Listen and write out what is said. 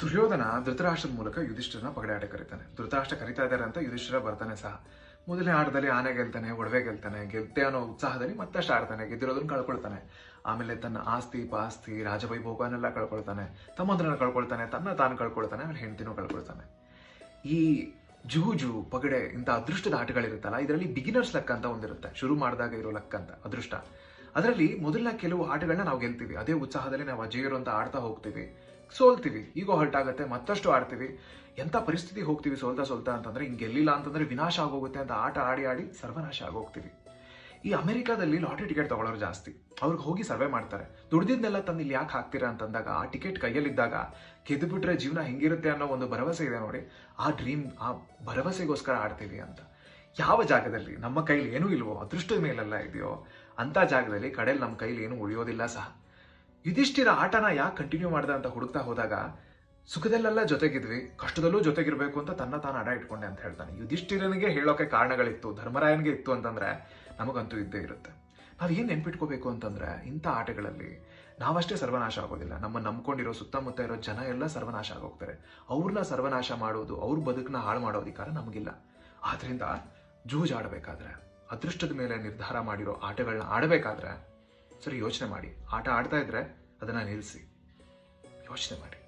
ದುರ್ಯೋಧನ ಧೃತರಾಷ್ಟ್ರದ ಮೂಲಕ ಯುಧಿಷ್ಠಿರನ ಪಗಡೆ ಆಟ ಕರೀತಾನೆ. ಧೃತರಾಷ್ಟ್ರ ಕರಿತಾ ಇದ್ದಾರೆ ಅಂತ ಯುಧಿಷ್ಠಿರ ಬರ್ತಾನೆ ಸಹ. ಮೊದಲನೇ ಆಟದಲ್ಲಿ ಆನೆ ಗೆಲ್ತಾನೆ, ಒಡವೆ ಗೆಲ್ತಾನೆ, ಗೆಲ್ತೆ ಅನ್ನೋ ಉತ್ಸಾಹದಲ್ಲಿ ಮತ್ತಷ್ಟು ಆಡ್ತಾನೆ, ಗೆದ್ದಿರೋದನ್ನ ಕಳ್ಕೊಳ್ತಾನೆ. ಆಮೇಲೆ ತನ್ನ ಆಸ್ತಿ, ಪಾಸ್ತಿ, ರಾಜವೈಭೋಗನೆಲ್ಲ ಕಳ್ಕೊಳ್ತಾನೆ, ತಮ್ಮಂದ್ರನ್ನ ಕಳ್ಕೊಳ್ತಾನೆ, ತನ್ನ ತಾನು ಕಳ್ಕೊಳ್ತಾನೆ, ಆಮೇಲೆ ಹೆಂಡತಿನೂ ಕಳ್ಕೊಳ್ತಾನೆ. ಈ ಜೂಜು ಪಗಡೆ ಇಂಥ ಅದೃಷ್ಟದ ಆಟಗಳಿರುತ್ತಲ್ಲ, ಇದರಲ್ಲಿ ಬಿಗಿನರ್ಸ್ ಲಕ್ ಅಂತ ಒಂದಿರುತ್ತೆ. ಶುರು ಮಾಡಿದಾಗ ಇರೋ ಲಕ್ ಅಂತ ಅದೃಷ್ಟ. ಅದರಲ್ಲಿ ಮೊದಲ ಕೆಲವು ಆಟಗಳನ್ನ ನಾವು ಗೆಲ್ತೀವಿ. ಅದೇ ಉತ್ಸಾಹದಲ್ಲಿ ನಾವು ಅಜೇಯರು ಅಂತ ಆಡ್ತಾ ಹೋಗ್ತೀವಿ. ಸೋಲ್ತೀವಿ. ಈಗೋ ಹರ್ಟ್ ಆಗುತ್ತೆ ಮತ್ತಷ್ಟು ಆಡ್ತೀವಿ. ಎಂಥ ಪರಿಸ್ಥಿತಿ ಹೋಗ್ತೀವಿ ಸೋಲ್ತಾ ಸೋಲ್ತಾ ಅಂತಂದ್ರೆ ಹಿಂಗೆ ಗೆಲ್ಲಿಲ್ಲ ಅಂತಂದ್ರೆ ವಿನಾಶ ಆಗೋಗುತ್ತೆ ಅಂತ ಆಟ ಆಡಿ ಆಡಿ ಸರ್ವನಾಶ ಆಗೋಗ್ತೀವಿ. ಈ ಅಮೆರಿಕಾದಲ್ಲಿ ಲಾಟ್ರಿ ಟಿಕೆಟ್ ತಗೊಳ್ಳೋರು ಜಾಸ್ತಿ. ಅವ್ರಿಗೆ ಹೋಗಿ ಸರ್ವೆ ಮಾಡ್ತಾರೆ. ದುಡ್ದಿದ್ನೆಲ್ಲ ತಂದು ಇಲ್ಲಿ ಯಾಕೆ ಹಾಕ್ತೀರಾ ಅಂತಂದಾಗ, ಆ ಟಿಕೆಟ್ ಕೈಯಲ್ಲಿದ್ದಾಗ ಗೆದ್ದುಬಿಟ್ರೆ ಜೀವನ ಹೆಂಗಿರುತ್ತೆ ಅನ್ನೋ ಒಂದು ಭರವಸೆ ಇದೆ ನೋಡಿ. ಆ ಡ್ರೀಮ್, ಆ ಭರವಸೆಗೋಸ್ಕರ ಆಡ್ತೀವಿ ಅಂತ. ಯಾವ ಜಾಗದಲ್ಲಿ? ನಮ್ಮ ಕೈಲಿ ಏನೂ ಇಲ್ವೋ? ಅದೃಷ್ಟದ ಮೇಲೆಲ್ಲ ಇದೆಯೋ? ಅಂತ ಜಾಗದಲ್ಲಿ ಕಡೆಯಲ್ಲಿ ನಮ್ಮ ಕೈಲಿ ಏನು ಉಳಿಯೋದಿಲ್ಲ ಸಹ. ಯುಧಿಷ್ಠಿರ ಆಟನ ಯಾಕೆ ಕಂಟಿನ್ಯೂ ಮಾಡ್ದ ಅಂತ ಹುಡುಕ್ತಾ ಹೋದಾಗ, ಸುಖದಲ್ಲೆಲ್ಲ ಜೊತೆಗಿದ್ವಿ, ಕಷ್ಟದಲ್ಲೂ ಜೊತೆಗಿರಬೇಕು ಅಂತ ತನ್ನ ತಾನು ಅಡ ಇಟ್ಕೊಂಡೆ ಅಂತ ಹೇಳ್ತಾನೆ. ಯುಧಿಷ್ಠಿರನಿಗೆ ಹೇಳೋಕೆ ಕಾರಣಗಳಿತ್ತು, ಧರ್ಮರಾಯನಿಗೆ ಇತ್ತು ಅಂತಂದ್ರೆ ನಮಗಂತೂ ಇದ್ದೇ ಇರುತ್ತೆ. ನಾವು ಏನು ನೆನ್ಪಿಟ್ಕೋಬೇಕು ಅಂತಂದ್ರೆ, ಇಂಥ ಆಟಗಳಲ್ಲಿ ನಾವಷ್ಟೇ ಸರ್ವನಾಶ ಆಗೋದಿಲ್ಲ. ನಮ್ಮ ನಂಬ್ಕೊಂಡಿರೋ, ಸುತ್ತಮುತ್ತ ಇರೋ ಜನ ಎಲ್ಲ ಸರ್ವನಾಶ ಆಗೋಗ್ತಾರೆ. ಅವ್ರನ್ನ ಸರ್ವನಾಶ ಮಾಡೋದು, ಅವ್ರ ಬದುಕನ್ನ ಹಾಳು ಮಾಡೋ ಅಧಿಕಾರ ನಮಗಿಲ್ಲ. ಆದ್ರಿಂದ ಜೂಜ್ ಆಡಬೇಕಾದ್ರೆ ಅದೃಷ್ಟದ ಮೇಲೆ ನಿರ್ಧಾರ ಮಾಡಿರೋ ಆಟಗಳನ್ನ ಆಡಬೇಕಾದ್ರೆ ಸರಿ ಯೋಚನೆ ಮಾಡಿ. ಆಟ ಆಡ್ತಾ ಇದ್ರೆ ಅದನ್ನ ನಿಲ್ಲಿಸಿ ಯೋಚನೆ ಮಾಡಿ.